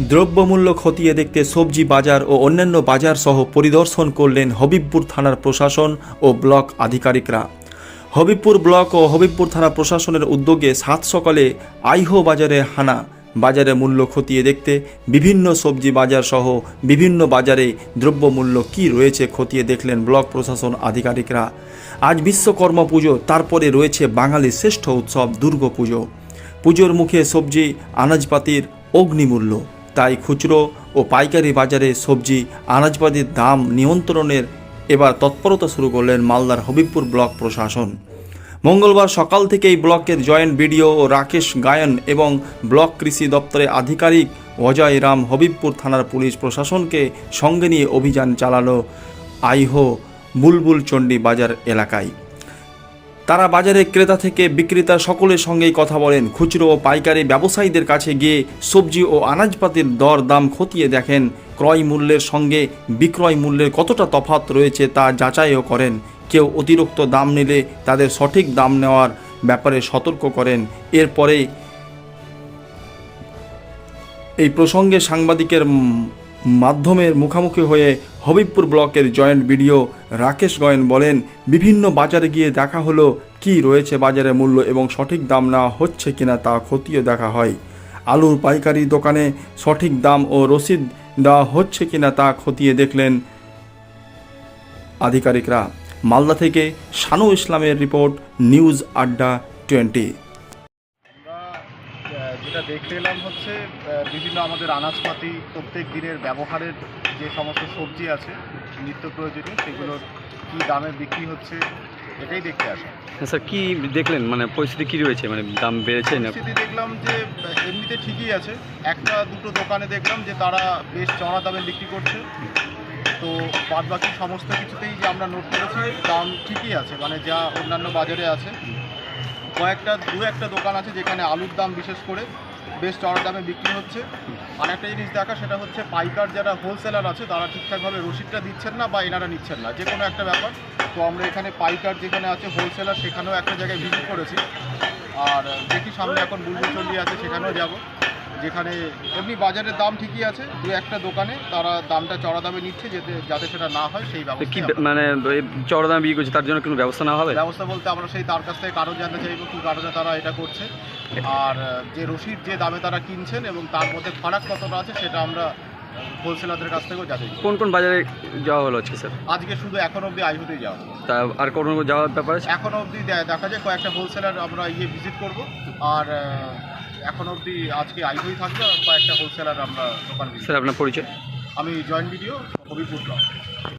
দ্রব্যমূল্য খতিয়ে দেখতে সবজি বাজার ও অন্যান্য বাজার সহ পরিদর্শন করলেন হবিবপুর থানার প্রশাসন ও ব্লক আধিকারিকরা। হবিবপুর ব্লক ও হবিবপুর থানা প্রশাসনের উদ্যোগে সাত সকালে আইহো বাজারে হানা, বাজারে মূল্য খতিয়ে দেখতে বিভিন্ন সবজি বাজার সহ বিভিন্ন বাজারে দ্রব্যমূল্য কী রয়েছে খতিয়ে দেখলেন ব্লক প্রশাসন আধিকারিকরা। আজ বিশ্বকর্মা পুজো, তারপরে রয়েছে বাঙালির শ্রেষ্ঠ উৎসব দুর্গাপুজো পুজোর মুখে সবজি, আনাজপাতির অগ্নিমূল্য। তাই খুচরো ও পাইকারি বাজারে সবজি, আনাজপাতির দাম নিয়ন্ত্রণের এবার তৎপরতা শুরু করলেন মালদার হবিবপুর ব্লক প্রশাসন। মঙ্গলবার সকাল থেকেই ব্লকের জয়েন্ট বিডিও রাকেশ গায়ন এবং ব্লক কৃষি দপ্তরের আধিকারিক অজয় রাম হবিবপুর থানার পুলিশ প্রশাসনকে সঙ্গে নিয়ে অভিযান চালালো আইহো বুলবুল চণ্ডী বাজার এলাকায়। তারা বাজারে ক্রেতা থেকে বিক্রেতা সকলের সঙ্গেই কথা বলেন। খুচরো ও পাইকারি ব্যবসায়ীদের কাছে গিয়ে সবজি ও আনাজপাতির দর দাম খতিয়ে দেখেন। ক্রয় মূল্যের সঙ্গে বিক্রয় মূল্যের কতটা তফাৎ রয়েছে তা যাচাইও করেন। কেউ অতিরিক্ত দাম নিলে তাদের সঠিক দাম নেওয়ার ব্যাপারে সতর্ক করেন। এরপরে এই প্রসঙ্গে সাংবাদিকের মাধ্যমের মুখোমুখি হয়ে হবিবপুর ব্লকের জয়েন্ট বিডিও রাকেশ গয়েন বলেন, বিভিন্ন বাজারে গিয়ে দেখা হলো কি রয়েছে বাজারে মূল্য এবং সঠিক দাম না হচ্ছে কিনা তা খতিয়ে দেখা হয়। আলুর পাইকারি দোকানে সঠিক দাম ও রসিদ দেওয়া হচ্ছে কিনা তা খতিয়ে দেখলেন আধিকারিকরা। মালদা থেকে শানু ইসলামের রিপোর্ট, নিউজ আড্ডা টোয়েন্টি। যেটা দেখতে এলাম হচ্ছে বিভিন্ন আমাদের আনাজপাতি প্রত্যেক দিনের ব্যবহারের যে সমস্ত সবজি আছে নিত্য প্রয়োজনীয় সেগুলোর কী দামে বিক্রি হচ্ছে এটাই দেখতে আসা। হ্যাঁ স্যার কি দেখলেন? মানে পরিস্থিতি কী রয়েছে? মানে দাম বেড়েছে না? পরিস্থিতি দেখলাম যে এমনিতে ঠিকই আছে। একটা দুটো দোকানে দেখলাম যে তারা বেশ চড়া দামে বিক্রি করছে। তো বাদ বাকি সমস্ত কিছুতেই যে আমরা নোট করেছি দাম ঠিকই আছে। মানে যা অন্যান্য বাজারে আছে কয়েকটা, দু একটা দোকান আছে যেখানে আলুর দাম বিশেষ করে বেশ চড়া দামে বিক্রি হচ্ছে। আর একটা জিনিস দেখা, সেটা হচ্ছে পাইকার যারা হোলসেলার আছে, তারা ঠিকঠাকভাবে রসিদটা দিচ্ছেন না বা এনারা নিচ্ছেন না। যে কোনো একটা ব্যাপার। তো আমরা এখানে পাইকার যেখানে আছে হোলসেলার সেখানেও একটা জায়গায় ভিজিট করেছি। আর দেখি সামনে এখন বুলবুল চন্ডী আছে, সেখানেও যাব। যেখানে এমনি বাজারের দাম ঠিকই আছে দু একটা দোকানে তারা দামটা চড়া দামে নিচ্ছে যাতে যাতে সেটা না হয় সেই তো কি ব্যবস্থা মানে চড়া দামে বিক্রি করছে তার জন্য কোনো ব্যবস্থা না হবে? ব্যবস্থা বলতে আমরা সেই তার কাছ থেকে কারণ জানতে চাইব কি কারণে তারা এটা করছে। আর যে রসিদ যে দামে তারা কিনছেন এবং তার মধ্যে ফারাক কতটা আছে সেটা আমরা হোলসেলারদের কাছ থেকেও যাচাই কোন কোন বাজারে যাওয়া হলো আজকে স্যার? আজকে শুধু এখন অবধি আইহুতেই যাওয়া হলো। তা আর কোনো যাওয়ার ব্যাপার এখন অবধি দেখা যায় কয়েকটা হোলসেলার আমরা ইয়ে ভিজিট করব। আর এখন অবধি আজকে আইভই থাকবে আর কয়েকটা হোলসেলার আমরা দোকান স্যার আপনার পরিচয়? আমি জয়েন্ট ভিডিও হবিপুর